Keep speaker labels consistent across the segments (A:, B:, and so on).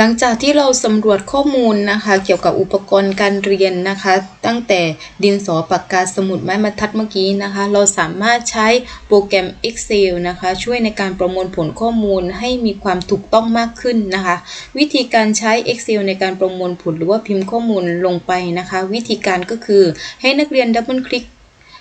A: หลังจากที่เราสำรวจข้อมูลนะคะ เกี่ยวกับอุปกรณ์การเรียนนะคะ ตั้งแต่ดินสอปากกาสมุดไม้บรรทัดเมื่อกี้นะคะ เราสามารถใช้โปรแกรม Excel นะคะ ช่วยในการประมวลผลข้อมูลให้มีความถูกต้องมากขึ้นนะคะ วิธีการใช้ Excel ในการประมวลผลหรือว่าพิมพ์ข้อมูลลงไปนะคะ วิธีการก็คือให้นักเรียนดับเบิลคลิก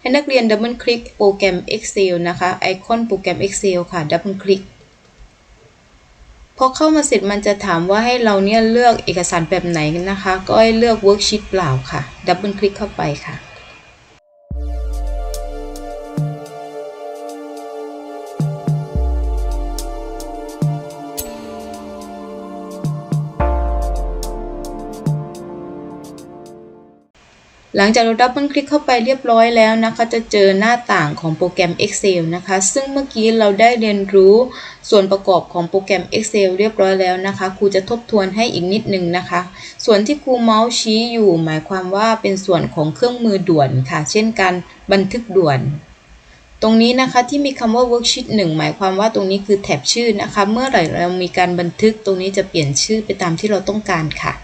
A: ให้นักเรียนดับเบิลคลิกโปรแกรม Excel นะคะไอคอนโปรแกรม Excel ค่ะดับเบิลคลิก พอเข้ามาเสร็จมันจะถามว่าให้เราเนี่ยเลือกเอกสารแบบไหนนะคะ ก็ให้เลือก worksheet เปล่าค่ะ ดับเบิลคลิกเข้าไปค่ะ หลังจากเราดับเบิลคลิกเข้าไปเรียบร้อยแล้วนะคะจะเจอหน้าต่างของโปรแกรม Excel นะคะ ซึ่งเมื่อกี้เราได้เรียนรู้ส่วนประกอบของโปรแกรม Excel เรียบร้อยแล้วนะคะครูจะทบทวนให้อีกนิดนึงนะคะ ส่วนที่ครูเมาส์ชี้อยู่ หมายความว่าเป็นส่วนของเครื่องมือด่วนค่ะ เช่นการบันทึกด่วน ตรงนี้นะคะที่มีคำว่า worksheet 1 หมายความว่าตรงนี้คือแท็บชื่อนะคะ เมื่อไหร่เรามีการบันทึกตรงนี้จะเปลี่ยนชื่อไปตามที่เราต้องการค่ะ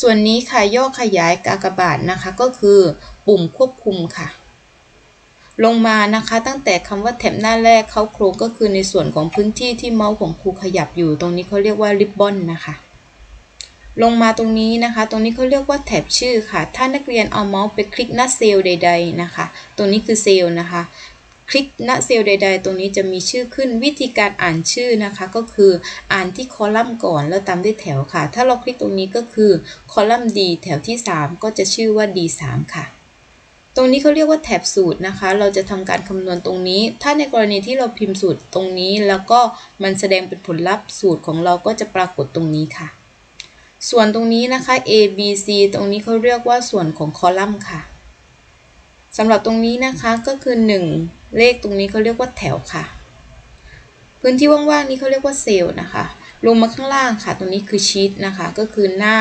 A: ส่วนนี้ค่ะย่อขยายกากบาทนะคะก็คือปุ่มควบคุมค่ะ ลงมานะคะตั้งแต่คำว่าแท็บหน้าแรกเขาโครงก็คือในส่วนของพื้นที่ที่เมาส์ของครูขยับอยู่ตรงนี้เขาเรียกว่าริบบอนนะคะลงมาตรงนี้นะคะ ตรงนี้เขาเรียกว่าแท็บชื่อค่ะ ถ้านักเรียนเอาเมาส์ไปคลิกหน้าเซลล์ใด ๆนะคะ ตรงนี้คือเซลล์นะคะ คลิกณเซลล์ใด ๆ ตรงนี้จะมีชื่อขึ้นวิธีการอ่านชื่อนะคะ ก็คืออ่านที่คอลัมน์ก่อนแล้วตามด้วยแถวค่ะ ถ้าเราคลิกตรงนี้ก็คือคอลัมน์ D แถวที่ 3 ก็จะชื่อว่า D3 ค่ะตรงนี้เขาเรียกว่าแถบสูตรนะคะ เราจะทำการคำนวณตรงนี้ ถ้าในกรณีที่เราพิมพ์สูตรตรงนี้ แล้วก็มันแสดงเป็นผลลัพธ์สูตรของเราก็จะปรากฏตรงนี้ค่ะ ส่วนตรงนี้นะคะ A B C ตรงนี้เขาเรียกว่าส่วนของคอลัมน์ค่ะสำหรับตรงนี้นะคะก็คือ 1 เลขตรงนี้เขาเรียกว่าแถวค่ะ พื้นที่ว่างๆนี้เขาเรียกว่าเซลล์นะคะ ลงมาข้างล่างค่ะ ตรงนี้คือชีตนะคะ ก็คือหน้า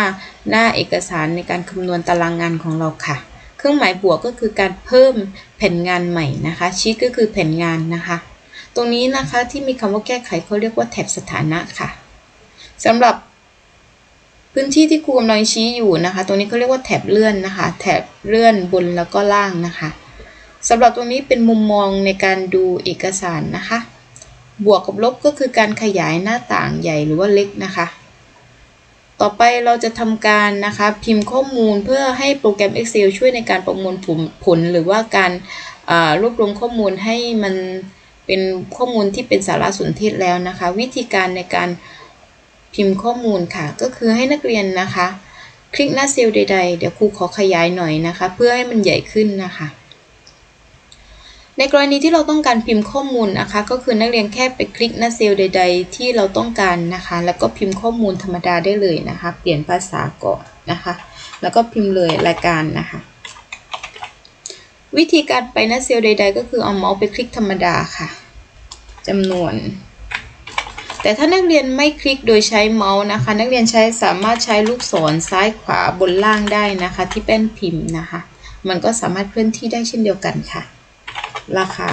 A: หน้าเอกสารในการคำนวณตารางงานของเราค่ะ เครื่องหมายบวกก็คือการเพิ่มแผ่นงานใหม่นะคะ ชีตก็คือแผ่นงานนะคะ ตรงนี้นะคะที่มีคำว่าแก้ไขเขาเรียกว่าแถบสถานะค่ะสำหรับพื้นที่ที่ครูกำลังชี้อยู่นะคะ ตรงนี้เขาเรียกว่าแถบเลื่อนนะคะ แถบเลื่อนบนแล้วก็ล่างนะคะ สำหรับตรงนี้เป็นมุมมองในการดูเอกสารนะคะ บวกกับลบก็คือการขยายหน้าต่างใหญ่หรือว่าเล็กนะคะ ต่อไปเราจะทำการนะคะพิมพ์ข้อมูลเพื่อให้โปรแกรม Excel ช่วยในการประมวลผลผลหรือว่าการรวบรวมข้อมูลให้มันเป็นข้อมูลที่เป็นสารสนเทศแล้วนะคะ วิธีการในการพิมพ์ข้อมูลค่ะ ก็คือให้นักเรียนนะคะ คลิกหน้าเซลล์ใด ๆ เดี๋ยวครูขอขยายหน่อยนะคะ เพื่อให้มันใหญ่ขึ้นนะคะ ในกรณีที่เราต้องการพิมพ์ข้อมูลนะคะ ก็คือนักเรียนแค่ไปคลิกหน้าเซลล์ใด ๆ ที่เราต้องการนะคะ แล้วก็พิมพ์ข้อมูลธรรมดาได้เลยนะคะ เปลี่ยนภาษาก่อนนะคะ แล้วก็พิมพ์เลยรายการนะคะ วิธีการไปหน้าเซลล์ใด ๆ ก็คือเอาเมาส์ไปคลิกธรรมดาค่ะจำนวน แต่ถ้านักเรียนไม่คลิกโดยใช้เมาส์นะคะ นักเรียนใช้สามารถใช้ลูกศรซ้ายขวาบนล่างได้นะคะ ที่แป้นพิมพ์นะคะ มันก็สามารถเคลื่อนที่ได้เช่นเดียวกันค่ะ ราคา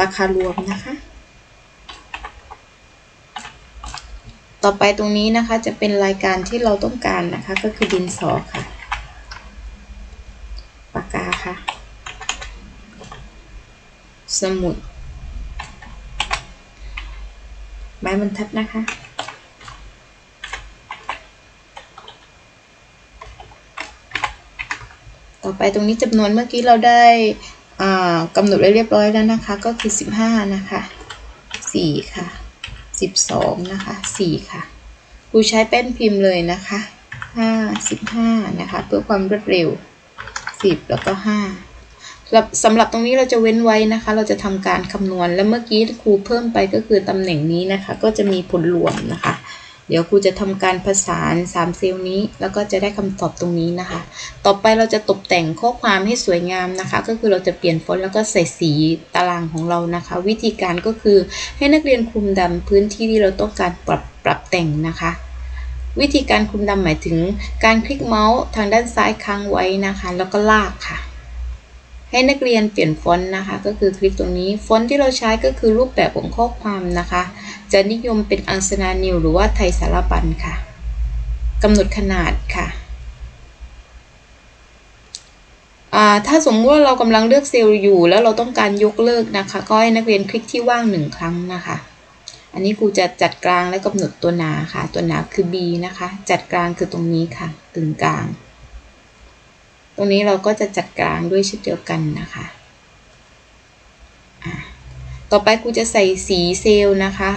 A: ราคารวมนะคะ ต่อไปตรงนี้นะคะจะเป็นรายการที่เราต้องการนะคะก็คือดินสอค่ะปากกาค่ะ สมุด ไม้บรรทัดนะคะต่อไปตรงนี้จำนวนเมื่อกี้เราได้ กำหนดไว้เรียบร้อยแล้วนะคะ ก็คือ 15 นะคะ 4 ค่ะ 12 นะคะ 4 ค่ะครูใช้แป้นพิมพ์เลยนะคะ 5 15 นะคะ เพื่อความรวดเร็ว 10 แล้วก็ 5สำหรับตรงนี้เราจะเว้นไว้นะคะ เราจะทำการคำนวณ และเมื่อกี้ครูเพิ่มไปก็คือตำแหน่งนี้นะคะ ก็จะมีผลรวมนะคะ เดี๋ยวครูจะทำการผสาน3เซลล์นี้ แล้วก็จะได้คำตอบตรงนี้นะคะ ต่อไปเราจะตกแต่งข้อความให้สวยงามนะคะ ก็คือเราจะเปลี่ยนฟอนต์แล้วก็ใส่สีตารางของเรานะคะ วิธีการก็คือให้นักเรียนคุมดำพื้นที่ที่เราต้องการปรับปรับแต่งนะคะ วิธีการคุมดำหมายถึง การคลิกเมาส์ทางด้านซ้ายค้างไว้นะคะ แล้วก็ลากค่ะ ให้นักเรียนเปลี่ยนฟอนต์นะคะ ก็คือคลิกตรงนี้ฟอนต์ที่เราใช้ก็คือรูปแบบของข้อความนะคะ จะนิยมเป็นอังสนานิวหรือว่าไทยสารบัญค่ะกำหนดขนาดค่ะถ้าสมมติว่าเรากำลังเลือกเซลล์อยู่ แล้วเราต้องการยกเลิกนะคะ ก็ให้นักเรียนคลิกที่ว่างหนึ่งครั้งนะคะ อันนี้ครูจะจัดกลางและกำหนดตัวหนาค่ะ ตัวหนาคือ B นะคะ จัดกลางคือตรงนี้ค่ะกึ่งกลาง ตรงนี้เราก็จะจัดกลางด้วยเช่นเดียวกันนะคะต่อไปครูจะใส่สีเซลล์นะคะ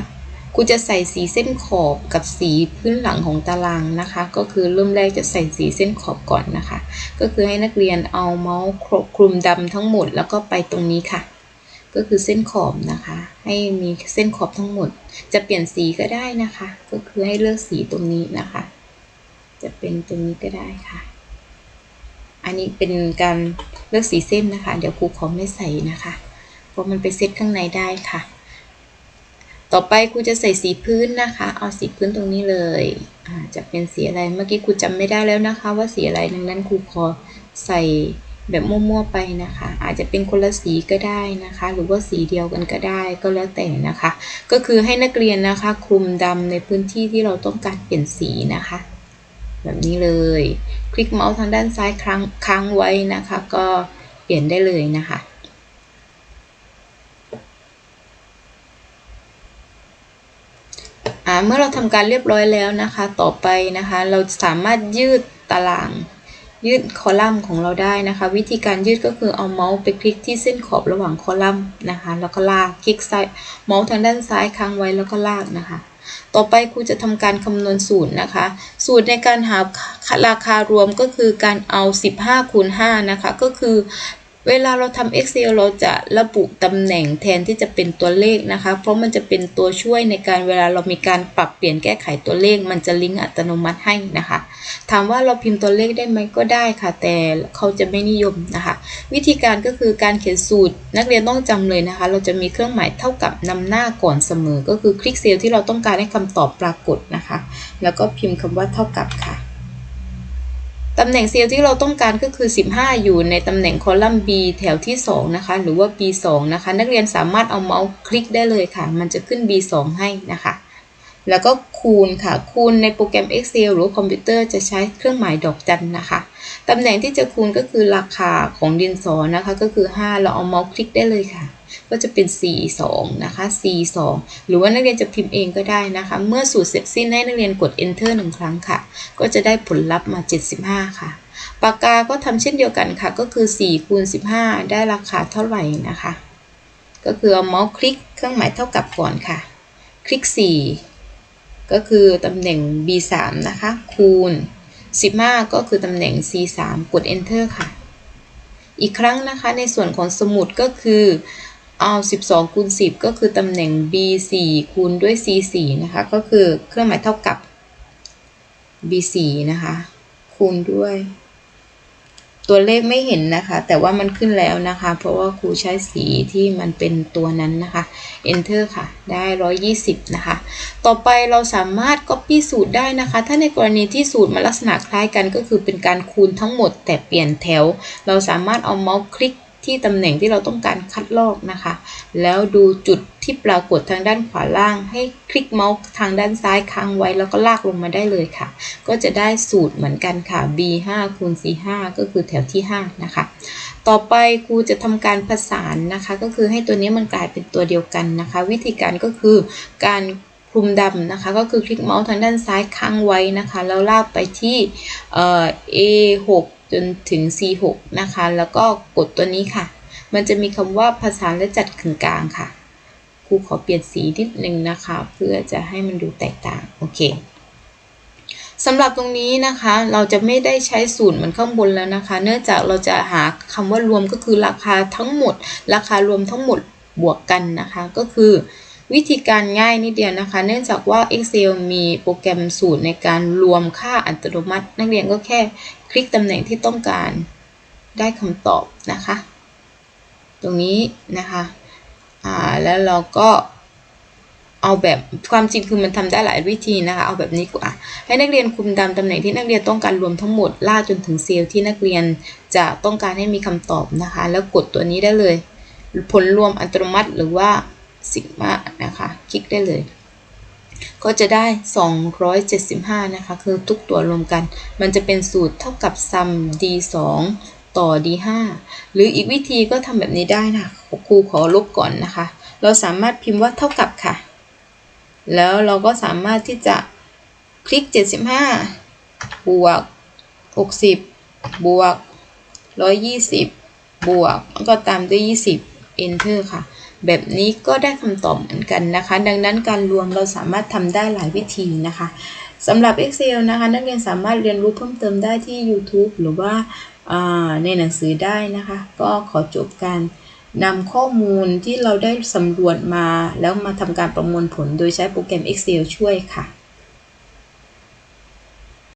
A: ครูจะใส่สีเส้นขอบกับสีพื้นหลังของตารางนะคะ ก็คือเริ่มแรกจะใส่สีเส้นขอบก่อนนะคะ ก็คือให้นักเรียนเอาเมาส์คลุมดำทั้งหมดแล้วก็ไปตรงนี้ค่ะ ก็คือเส้นขอบนะคะ ให้มีเส้นขอบทั้งหมด จะเปลี่ยนสีก็ได้นะคะ ก็คือให้เลือกสีตรงนี้นะคะ จะเป็นตรงนี้ก็ได้ค่ะ อันนี้เป็นการเลือกสีเส้นนะคะ เดี๋ยวครูขอไม่ใส่นะคะ เพราะมันไปเซตข้างในได้ค่ะ ต่อไปครูจะใส่สีพื้นนะคะ เอาสีพื้นตรงนี้เลยอ่าจะเป็นสีอะไร เมื่อกี้ครูจำไม่ได้แล้วนะคะ ว่าสีอะไร ดังนั้นครูขอใส่แบบมั่วๆไปนะคะ อาจจะเป็นคนละสีก็ได้นะคะ หรือว่าสีเดียวกันก็ได้ก็แล้วแต่นะคะ ก็คือให้นักเรียนนะคะ คลุมดำในพื้นที่ที่เราต้องการเปลี่ยนสีนะคะ แบบนี้เลย คลิกเมาส์ทางด้านซ้ายค้างค้างไว้นะคะ ก็เปลี่ยนได้เลยนะคะอ่าเมื่อเราทำการเรียบร้อยแล้วนะคะ ต่อไปนะคะ เราสามารถยืดตาราง ยืดคอลัมน์ของเราได้นะคะ วิธีการยืดก็คือเอาเมาส์ไปคลิกที่เส้นขอบระหว่างคอลัมน์นะคะ แล้วก็ลากคลิกซ้ายเมาส์ทางด้านซ้ายค้างไว้แล้วก็ลากนะคะ ต่อไปครูจะทำการคำนวณสูตรนะคะ สูตรในการหาราคารวมก็คือการเอา 15คูณ5นะคะ ก็คือ เวลาเราทำ Excel เราจะระบุตำแหน่งแทนที่จะเป็นตัวเลขนะคะ เพราะมันจะเป็นตัวช่วยในการเวลาเรามีการปรับเปลี่ยนแก้ไขตัวเลข มันจะลิงก์อัตโนมัติให้นะคะ ถามว่าเราพิมพ์ตัวเลขได้ไหมก็ได้ค่ะ แต่เขาจะไม่นิยมนะคะ วิธีการก็คือการเขียนสูตร นักเรียนต้องจำเลยนะคะ เราจะมีเครื่องหมายเท่ากับนำหน้าก่อนเสมอ ก็คือคลิกเซลล์ที่เราต้องการให้คำตอบปรากฏนะคะ แล้วก็พิมพ์คำว่าเท่ากับค่ะ ตำแหน่งเซลล์ที่เราต้องการก็คือ 15 อยู่ในตำแหน่งคอลัมน์ B แถวที่ 2 นะคะ หรือว่า B2 นะคะ นักเรียนสามารถเอาเมาส์คลิกได้เลยค่ะ มันจะขึ้น B2 ให้นะคะ แล้วก็คูณค่ะ คูณในโปรแกรม Excel หรือคอมพิวเตอร์จะใช้เครื่องหมายดอกจันนะคะ ตำแหน่งที่จะคูณก็คือราคาของดินสอนะคะ ก็คือ 5 เราเอาเมาส์คลิกได้เลยค่ะ ก็จะเป็น C2 นะคะ C2 หรือว่านักเรียนจะพิมพ์เองก็ได้นะคะ เมื่อสูตรเสร็จสิ้นให้นักเรียนกด enter หนึ่งครั้งค่ะ ก็จะได้ผลลัพธ์มา 75 ค่ะ ปากกาก็ทำเช่นเดียวกันค่ะ ก็คือ4คูณ15 ได้ราคาเท่าไหร่นะคะ ก็คือเอาเมาส์คลิกเครื่องหมายเท่ากับก่อนค่ะ คลิก 4 ก็คือตำแหน่ง B3 นะคะ คูณ 15 ก็คือตำแหน่ง C3 กด enter ค่ะ อีกครั้งนะคะในส่วนของสมุดก็คือ เอา12คูณ10 ก็คือตำแหน่ง B4 คูณด้วย C4 นะคะ ก็คือเครื่องหมายเท่ากับ B4 นะคะ คูณด้วย ตัวเลขไม่เห็นนะคะ แต่ว่ามันขึ้นแล้วนะคะ เพราะว่าครูใช้สีที่มันเป็นตัวนั้นนะคะ enter ค่ะ ได้ 120 นะคะ ต่อไปเราสามารถ copy สูตรได้นะคะ ถ้าในกรณีที่สูตรมันลักษณะคล้ายกันก็คือเป็นการคูณทั้งหมด แต่เปลี่ยนแถว เราสามารถเอาเมาส์คลิก ที่ตำแหน่งที่เราต้องการคัดลอกนะคะ แล้วดูจุดที่ปรากฏทางด้านขวาล่าง ให้คลิกเมาส์ทางด้านซ้ายค้างไว้แล้วก็ลากลงมาได้เลยค่ะ ก็จะได้สูตรเหมือนกันค่ะ B5 คูณ C5 ก็คือแถวที่ 5 นะคะ ต่อไปครูจะทำการผสานนะคะ ก็คือให้ตัวนี้มันกลายเป็นตัวเดียวกันนะคะ วิธีการก็คือการคลุมดำนะคะ ก็คือคลิกเมาส์ทางด้านซ้ายค้างไว้นะคะ แล้วลากไปที่เอ่อ A6 จนถึง C6 นะคะ แล้วก็กดตัวนี้ค่ะ มันจะมีคำว่าผสานและจัดขึงกลางค่ะ ครูขอเปลี่ยนสีนิดนึงนะคะ เพื่อจะให้มันดูแตกต่าง โอเคสำหรับตรงนี้นะคะ เราจะไม่ได้ใช้สูตรมือนข้างบนแล้วนะคะ เนื่องจากเราจะหาคำว่ารวมก็คือราคาทั้งหมด ราคารวมทั้งหมดบวกกันนะคะ ก็คือ วิธีการง่ายนิดเดียวนะคะ เนื่องจากว่า Excel มีโปรแกรมสูตรในการรวมค่าอัตโนมัติ นักเรียนก็แค่คลิกตำแหน่งที่ต้องการได้คำตอบนะคะ ตรงนี้นะคะอ่าแล้วเราก็เอาแบบความจริงคือมันทำได้หลายวิธีนะคะ เอาแบบนี้กว่าให้นักเรียนคุมตามตำแหน่งที่นักเรียนต้องการรวมทั้งหมดล่าจนถึงเซลล์ที่นักเรียนจะต้องการให้มีคำตอบนะคะ แล้วกดตัวนี้ได้เลย ผลรวมอัตโนมัติหรือว่า สิกมานะคะ คลิกได้เลย ก็จะได้ 275 นะคะ คือทุกตัวรวมกัน มันจะเป็นสูตรเท่ากับ sum d2 ต่อ d5 หรืออีกวิธีก็ทำแบบนี้ได้นะครูขอลบก่อนนะคะ เราสามารถพิมพ์ว่าเท่ากับค่ะ แล้วเราก็สามารถที่จะคลิก 75 บวก 60 บวก 120 บวก แล้วก็ตามด้วย 20 enter ค่ะ แบบนี้ก็ได้คำตอบเหมือนกันนะคะ ดังนั้นการรวมเราสามารถทำได้หลายวิธีนะคะสำหรับ Excel นะคะ นักเรียนสามารถเรียนรู้เพิ่มเติมได้ที่ YouTube หรือว่าาในหนังสือได้นะคะ ก็ขอจบการนำข้อมูลที่เราได้สำรวจมา แล้วมาทำการประมวลผลโดยใช้โปรแกรม Excel ช่วยค่ะ